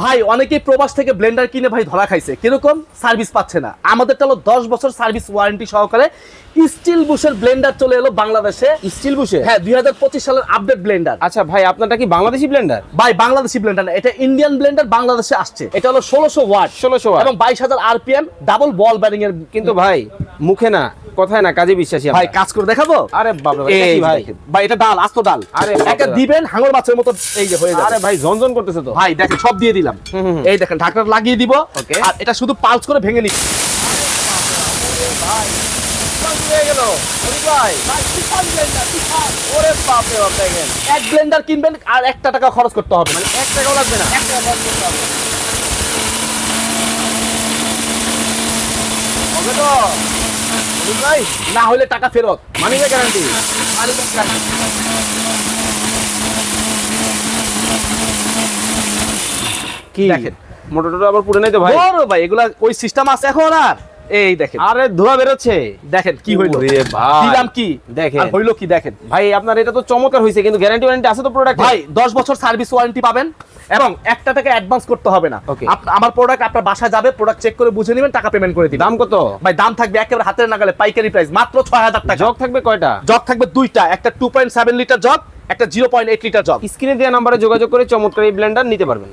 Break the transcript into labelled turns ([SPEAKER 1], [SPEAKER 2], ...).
[SPEAKER 1] ভাই অনেকেই প্রবাস থেকে ব্লেন্ডার কিনে ভাই ধরা খাইছে। কীরকম? সার্ভিস পাচ্ছে না। আমাদেরটা হলো দশ বছর সার্ভিস ওয়ারেন্টি সহকারে স্টিল বুশের ব্লেন্ডার চলে এলো বাংলাদেশে।
[SPEAKER 2] স্টিল বুশে
[SPEAKER 1] হ্যাঁ দুই হাজার পঁচিশ সালের আপডেট ব্লেন্ডার।
[SPEAKER 2] আচ্ছা ভাই আপনারটা কি বাংলাদেশি ব্লেন্ডার?
[SPEAKER 1] ভাই বাংলাদেশি ব্লেন্ডার না এটা ইন্ডিয়ান ব্লেন্ডার বাংলাদেশে আসছে। এটা হলো ষোলোশো ওয়াট।
[SPEAKER 2] 1600 watt।
[SPEAKER 1] এবং বাইশ হাজার আরপিএম ডাবল বল ব্যারিং এর
[SPEAKER 2] কিন্তু ভাই মুখে না কথায় না কাজে বিশ্বাসী
[SPEAKER 1] ভাই কাজ করে দেখাবো?
[SPEAKER 2] আরে বাবা
[SPEAKER 1] এই
[SPEAKER 2] ভাই।
[SPEAKER 1] ভাই এটা ডাল আস্ত ডাল।
[SPEAKER 2] আরে
[SPEAKER 1] একটা দিবেন হাঙর মাছের মতো এই যে হয়ে যাবে।
[SPEAKER 2] আরে ভাই ঝনঝন করতেছে তো।
[SPEAKER 1] ভাই দেখেন সব দিয়ে দিলাম। এই দেখেন ঢাকনা লাগিয়ে দিব। আর এটা শুধু পালস করে ভেঙে নিচ্ছি
[SPEAKER 2] ওরে বাপ রে বাপ দেখেন।
[SPEAKER 1] এক ব্লেন্ডার কিনবেন আর একটা টাকা খরচ করতে হবে। না
[SPEAKER 2] এক টাকাও লাগবে না?
[SPEAKER 1] একটা খরচ করতে হবে। না।
[SPEAKER 2] হবে তো? ভাই
[SPEAKER 1] না হলে টাকা ফেরত।
[SPEAKER 2] মানি না গ্যারান্টি কি?
[SPEAKER 1] দেখেন।
[SPEAKER 2] মোটর টোটর আবার পুড়ে নাই তো ভাই।
[SPEAKER 1] বড় ভাই এগুলা ওই সিস্টেম আছে এখন আর। এই দেখেন।
[SPEAKER 2] আরে ধোয়া বেরোচ্ছে।
[SPEAKER 1] দেখেন কি হইল।
[SPEAKER 2] ওরে ভাই।
[SPEAKER 1] দিলাম কি?
[SPEAKER 2] দেখেন।
[SPEAKER 1] আর হইল কি দেখেন।
[SPEAKER 2] ভাই আপনার এটা তো চমৎকার হয়েছে কিন্তু গ্যারান্টি ওয়ারেন্টি আছে তো প্রোডাক্ট
[SPEAKER 1] ভাই দশ বছর সার্ভিস ওয়ারেন্টি পাবেন এবং একটা টাকা অ্যাডভান্স করতে হবে না। আমার প্রোডাক্ট আপনার বাসায় যাবে প্রোডাক্ট চেক করে বুঝে নেবেন টাকা পেমেন্ট করে দিবেন।
[SPEAKER 2] দাম কত?
[SPEAKER 1] ভাই দাম থাকবে একেবারে হাতের নাগালে পাইকারি প্রাইস মাত্র ছয় হাজার টাকা।
[SPEAKER 2] জগ থাকবে কয়টা?
[SPEAKER 1] জগ থাকবে দুইটা একটা two point seven litre jug একটা zero point eight litre jug.
[SPEAKER 2] স্ক্রিনে দেওয়া নাম্বারে যোগাযোগ করে চমৎকার এই ব্লেন্ডার নিতে পারবেন।